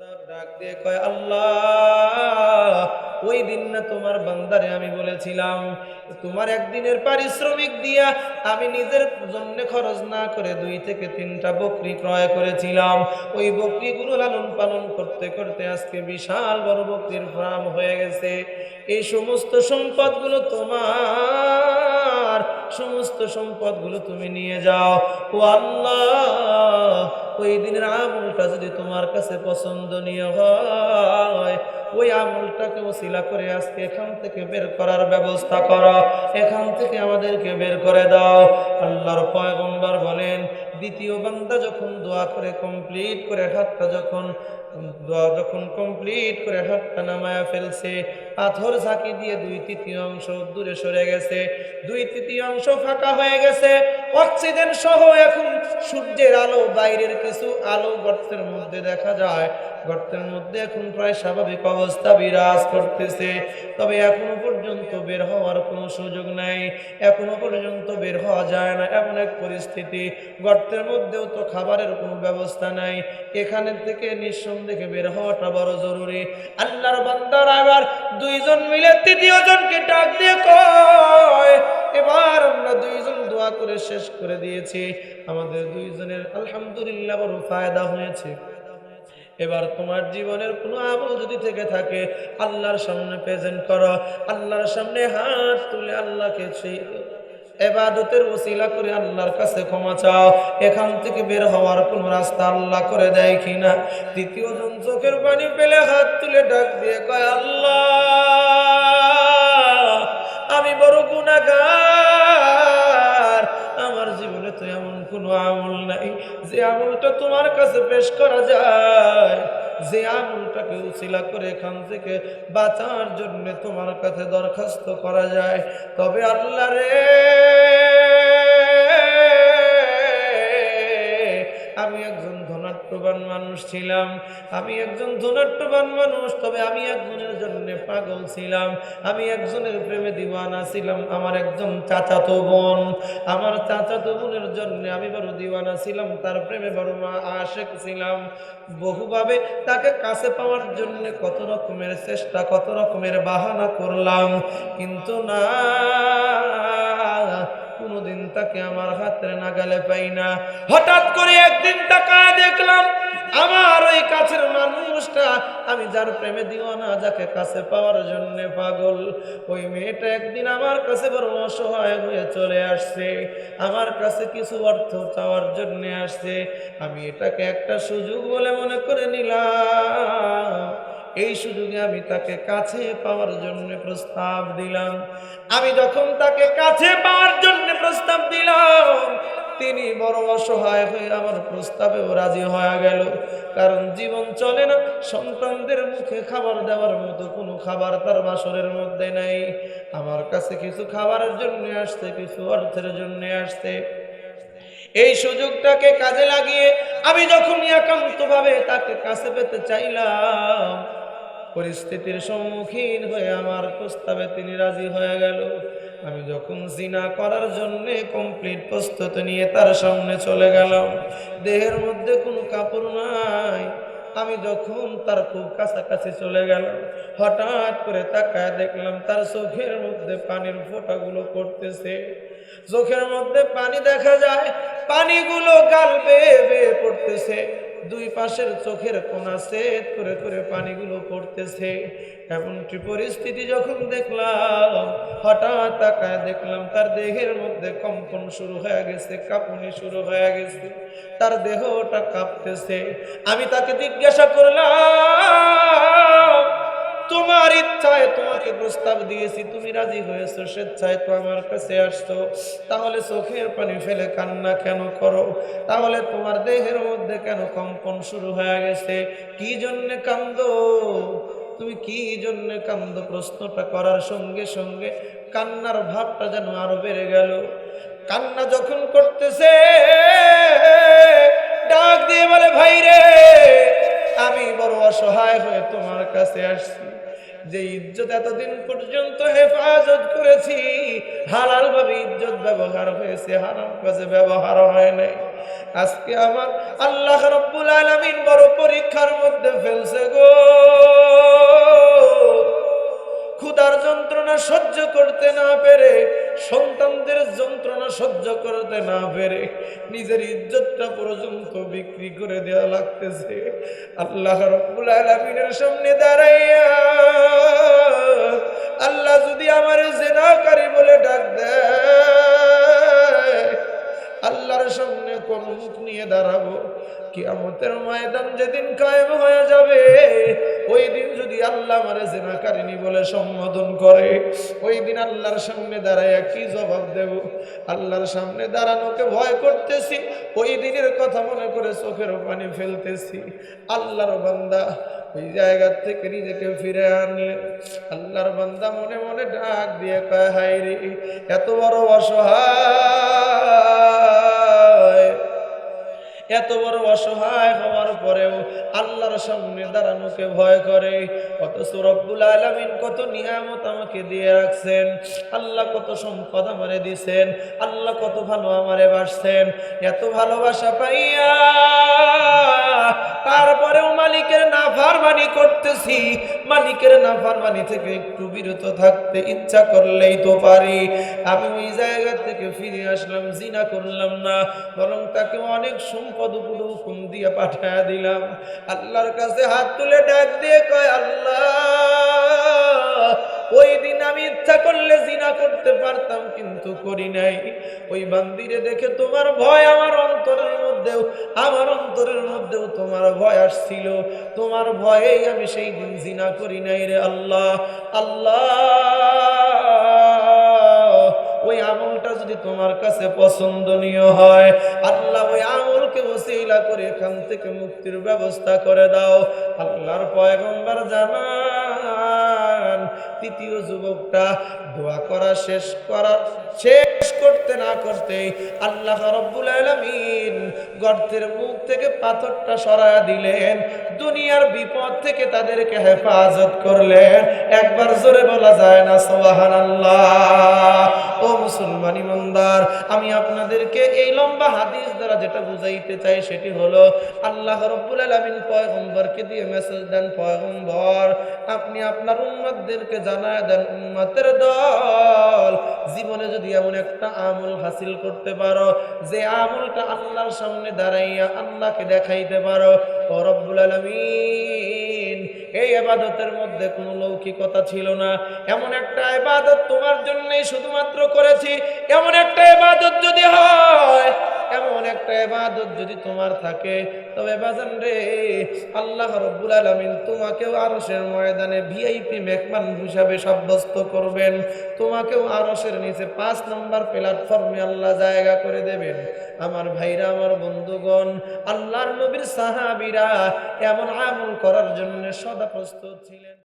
বান্দা ডাক দিয়ে কয় আল্লাহ। ওই দিন না তোমার বান্দারে আমি বলেছিলাম, তোমার একদিনের পারিশ্রমিক দিয়া আমি নিজের জন্য খরচ না করে দুই থেকে তিনটা বকরি ক্রয় করেছিলাম। ওই বকরিগুলো লালন পালন করতে করতে আজকে বিশাল বড় বকরির ফার্ম হয়ে গেছে। এই সমস্ত সম্পদগুলো তোমার, সমস্ত সম্পদগুলো তুমি নিয়ে যাও। ও আল্লাহ, ওই দিনের আমলটা যদি তোমার কাছে পছন্দনীয় হয় ওই আমলটাকে ওসিলা করে আজকে এখান থেকে বের করার ব্যবস্থা করো। এখান থেকে আমাদেরকে বের করে দাও। আল্লাহর পয়গম্বর বলেন, দ্বিতীয় বান্দা যখন দোয়া করে কমপ্লিট করে হাতটা যখন, দোয়া যখন কমপ্লিট করে হাতটা নামায়া ফেলছে, পাথর ঝাঁকি দিয়ে দুই তৃতীয় অংশ দূরে সরে গেছে। দুই তৃতীয় অংশ ফাঁকা হয়ে গেছে। অক্সিজেন সহ এখন সূর্যের আলো, বাইরের কিছু আলো গর্তের মধ্যে দেখা যায়। গর্তের মধ্যে এখন প্রায় স্বাভাবিক অবস্থা বিরাজ করতেছে। তবে এখনও পর্যন্ত বের হওয়ার কোনো সুযোগ নাই। এখনও পর্যন্ত বের হওয়া যায় না। এমন এক পরিস্থিতি। গর্তের মধ্যেও তো খাবারের কোনো ব্যবস্থা নাই। এখানে থেকে নিঃসন্দেহে বের হওয়াটা বড় জরুরি। আল্লাহর বান্দার আবার দুইজন মিলে তৃতীয় জনকে ডাক দিয়ে কয়, এবার আমরা দুইজন দোয়া করে শেষ করে দিয়েছি। আমাদের দুইজনের আলহামদুলিল্লাহ বড় ফায়দা হয়েছে। এবার তোমার জীবনের কোনো আমল যদি থেকে থাকে, আল্লাহর সামনে প্রেজেন্ট করো, আল্লাহর সামনে হাত তুলে আল্লাহকে সেই এবাদতের ওসিলা করে আল্লাহর কাছে ক্ষমা চাও। এখান থেকে বের হওয়ার কোন রাস্তা আল্লাহ করে দেয় কিনা? তৃতীয় জন চোখের পানি পেলে হাত তুলে ডাক দিয়ে কয়, আল্লাহ, আমি বড় গুণাগার আমার জীবনে তো এমন কোনো আমল নাই যে আমলটা তোমার কাছে পেশ করা যায়। যে আমলটাকে উচিলা করে এখান থেকে বাঁচার জন্য তোমার কাছে দরখাস্ত করা যায়। তবে আল্লাহ রে আমি একজন ধনাট্যবান মানুষ ছিলাম, আমি একজন ধনাট্যবান মানুষ, তবে আমি একজনের জন্য পাগল ছিলাম, আমি একজনের প্রেমে দিওয়ানা ছিলাম, আমার একজন চাচাতো বোন, আমার চাচাতো বোনের জন্য আমি বড় দিওয়ানা ছিলাম, তার প্রেমে বড় মা আশেক ছিলাম। বহুভাবে তাকে কাছে পাওয়ার জন্য কত রকমের চেষ্টা, কত রকমের বাহানা করলাম, কিন্তু না কোনোদিন তাকে আমার হাতের নাগালে পাই না। হঠাৎ করে একদিন তাকায় দেখলাম, আমার ওই কাছের মানুষটা, আমি যার প্রেমে দিও না, যাকে কাছে পাওয়ার জন্য পাগল। ওই মেয়েটা একদিন আমার কাছে বড় অসহায় হয়ে চলে আসছে। আমার কাছে কিছু অর্থ চাওয়ার জন্য আসছে। আমি এটাকে একটা সুযোগ বলে মনে করে নিলাম। এই সুযোগে আমি তাকে কাছে পাওয়ার জন্য প্রস্তাব দিলাম। আমি যখন তাকে কাছে পাওয়ার জন্য প্রস্তাব দিলাম, তিনি বড় অসহায় হয়ে আমার প্রস্তাবেও রাজি হয়ে গেল। কারণ জীবন চলে না, সন্তানদের মুখে খাবার দেওয়ার মতো কোনো খাবার তার বাসরের মধ্যে নাই। আমার কাছে কিছু খাবারের জন্য আসছে, কিছু অর্থের জন্য আসছে। এই সুযোগটাকে কাজে লাগিয়ে আমি যখন একান্তভাবে তাকে কাছে পেতে চাইলাম পরিস্থিতির সম্মুখীন হয়ে আমার প্রস্তাবে তিনি রাজি হয়ে গেল। আমি যখন জিনা করার জন্য কমপ্লিট প্রস্তুতি নিয়ে তার সামনে চলে গেলাম, দেহের মধ্যে কোনো কাপড় নাই। আমি যখন তার খুব কাছাকাছি চলে গেলাম, হঠাৎ করে তাকায় দেখলাম তার চোখের মধ্যে পানির ফোঁটাগুলো পড়তেছে। চোখের মধ্যে পানি দেখা যায়, পানিগুলো গাল বেয়ে বেয়ে পড়তেছে। দুই পাশের চোখের কোনা সেট করে করে পানিগুলো পড়তেছে। এমনটি পরিস্থিতি যখন দেখলাম, হঠাৎ তাকায় দেখলাম তার দেহের মধ্যে কম্পন শুরু হয়ে গেছে, কাঁপুনি শুরু হয়ে গেছে। তার দেহটা কাঁপতেছে। আমি তাকে জিজ্ঞাসা করলাম তোমার ইচ্ছায় তোমাকে প্রস্তাব দিয়েছি, তুমি রাজি হয়েছো, স্বেচ্ছায় তো আমার কাছে আসছো। তাহলে চোখের পানি ফেলে কান্না কেন করো? তাহলে তোমার দেহের মধ্যে কেন কম্পন শুরু হয়ে গেছে? কি জন্যে কান্দো? তুমি কি জন্য কান্দ? প্রশ্নটা করার সঙ্গে সঙ্গে কান্নার ভাবটা যেন আরও বেড়ে গেল। কান্না যখন করতেছে, ডাক দিয়ে বলে ভাই রে আমি বড় অসহায় হয়ে তোমার কাছে আসছি। যে ইজ্জত এতদিন পর্যন্ত হেফাজত করেছি হালাল ভাবে ইজ্জত ব্যবহার হয়েছে, হারাম কাজে ব্যবহার হয় নাই। আজকে আমার আল্লাহ রব্বুল আলমিন বড় পরীক্ষার মধ্যে ফেলছে গো। যন্ত্রণা সহ্য করতে না পেরে, সন্তানদের যন্ত্রণা সহ্য করতে না পেরে নিজের ইজ্জতটা পর্যন্ত বিক্রি করে দেওয়া লাগতেছে। আল্লাহ রব্বুল আলমিনের সামনে দাঁড়াইয়া, আল্লাহ যদি আমার জেনাকারী বলে ডাক দেয়, আল্লাহর সামনে মুখ নিয়ে দাঁড়াবো। কিয়ামতের ময়দান যেদিন কায়েম হয়ে যাবে, ওই দিন যদি আল্লাহ জেনাকারিনী বলে সম্বোধন করে, ওই দিন আল্লাহর সামনে দাঁড়াইয়া কি জবাব দেব। আল্লাহর সামনে দাঁড়ানোকে ভয় করতেছি, ওই দিনের কথা মনে করে চোখের পানি ফেলতেছি। আল্লাহর বান্দা ওই জায়গা থেকে নিজেকে ফিরে আনলে, আল্লাহর বান্দা মনে মনে ডাক দিয়ে কয় হাই রে, এত বড় অসহায় এত বড় অসহায় হওয়ার পরেও আল্লাহর সামনে দাঁড়ানোকে ভয় করে। কত রব্বুল আলমিন কত নিয়ামত আমাকে দিয়ে রাখছেন। আল্লাহ কত সম্পদ আমারে দিছেন। আল্লাহ কত ভালো আমারে বাসছেন। এত ভালোবাসা পাইয়া নাফারমানি করতেছি। মালিকের নাফারমানি থেকে একটু বিরত থাকতে ইচ্ছা করলেই তো পারি। আমি ওই জায়গা থেকে ফিরে আসলাম, জিনা করলাম না, বরং তাকে অনেক সম্পদ হুকুম দিয়ে পাঠায় দিলাম। আল্লাহর কাছে হাত তুলে ডাক দিয়ে কয়, আল্লাহ, ওই দিন আমি ইচ্ছা করলে জিনা করতে পারতাম, কিন্তু করি নাই। ওই বান্দিরে দেখে তোমার ভয় আমার অন্তরের মধ্যেও, আমার অন্তরের মধ্যেও তোমার ভয় আসছিল। তোমার ভয়েই আমি সেই দিন জিনা করি নাই রে আল্লাহ। আল্লাহ, ওই আমলটা যদি তোমার কাছে পছন্দনীয় হয়, আল্লাহ ওই আমলকে ওসিলা করে এখান থেকে মুক্তির ব্যবস্থা করে দাও। আল্লাহর পয়গম্বর জানান, তৃতীয় যুবকটা দোয়া করা শেষ করা শেষ করতে না করতেই আল্লাহ রব্বুল আলমিন গর্তের মুখ থেকে পাথরটা সরায়া দিলেন। দুনিয়ার বিপদ থেকে তাদেরকে হেফাজত করলেন। একবার জোরে বলা যায় না সোহান আল্লাহ ও মুসলমান ইমানদার আমি আপনাদেরকে এই লম্বা হাদিস দ্বারা যেটা বুঝাইতে চাই সেটি হলো, আল্লাহ রব্বুল আলামিন পয়গম্বরকে দিয়ে মেসেজ দেন, পয়গম্বর, আপনি আপনার উম্মতদেরকে জানায় দেন, উম্মতের দল। জীবনে যদি এমন একটা আমল হাসিল করতে পারো, যে আমলটা আল্লাহর সামনে দাঁড়াইয়া আল্লাহকে দেখাইতে পারো। ও আলামিন, এই আবাদতের মধ্যে কোনো লৌকিকতা ছিল না। এমন একটা ইবাদত তোমার জন্যই শুধুমাত্র করেছি। এমন একটা এবাদত যদি হয় এমন একটা ইবাদত যদি তোমার থাকে, তবে বাজান রে, আল্লাহ রব্বুল আলামিন তোমাকেও আরশের ময়দানে ভিআইপি মেহমান হিসাবে সাব্যস্ত করবেন। তোমাকেও আরশের নিচে পাঁচ নম্বর প্ল্যাটফর্মে আল্লাহ জায়গা করে দেবেন। আমার ভাইরা, আমার বন্ধুগণ, আল্লাহর নবীর সাহাবিরা এমন আমল করার জন্য সদা প্রস্তুত ছিলেন।